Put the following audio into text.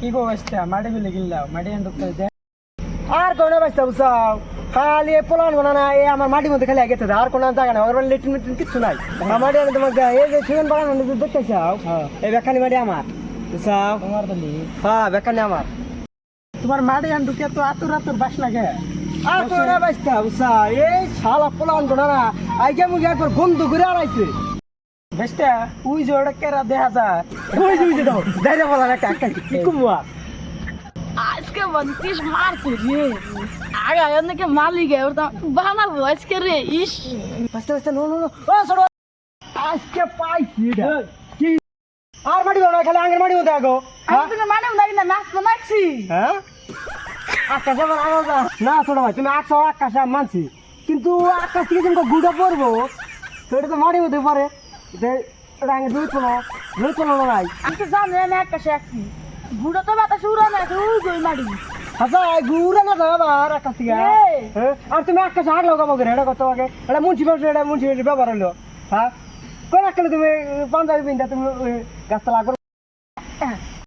কি গো বাস্তা মাটি বিলে কিনলাও মাটি ঢুকতে দে। আর কোনো বাঁচতে বুঝাও? খালি এ পোলান গোনা না এই আমার মাটির মধ্যে খালি গেছে আর কোনো জায়গা না ওর লেট্রিন মেট্রিন কিচ্ছু নাই। আমার মাটি আমি তোমাকে। এই যে সিমেন্ট বাগান দেখতে চাও হ্যাঁ। এই বেখানি মাটি আমার বুঝাও? তোমার বলি হ্যাঁ বেখানি আমার। তোমার মাটি এনে ঢুকে তো আতুর আতুর বাস লাগে। আর কোনো বাঁচতে বুঝা এই শালা পোলান গোনা না আইকে মুখে একবার গন্ধ করে আড়াইছে। বেস্টা উই যে ওটা কেরা দেখা যায়। ওই যে যে দাও দাইরা বলা একটা একটা কি কুমুয়া। আজকে বন্তিস মারছে রে। আগে এনেকে মালিক এবার তো বানাবো আজকে রে ইস। বাঁচতে বাঁচতে নো নো নো ও ছোট আজকে পাইছি এটা কি? আর মাটি বানা খালি আঙ্গের মাটি আগো। হ্যাঁ? আমি তো মানে লাগি না নাচ তো নাচছি হ্যাঁ? আকাশে আমার আওয়াজ না ছোট ভাই তুমি আকাশ আকাশে মানছি। কিন্তু আকাশ থেকে যেমন গুড়া পড়ব এটা তো মাটির মধ্যে পড়ে এটা এটা আগে দুই তোলো দুই তোলো নাই আমি তো জানি আমি আকাশে আছি বুড়ো তো বাতাস উড়া না ওই গই মারি। আচ্ছা গুড়া না যাবে থেকে এই। হ্যাঁ? আর তুমি আকাশে আট লাগাবো করে এটা কত আগে? এটা মুন্সিপালিটি এটা মুন্সিপালিটি ব্যবহার হলো। হ্যাঁ? কোন তুমি? পাঞ্জাবি পিন্ধা তুমি গাছটা লাগো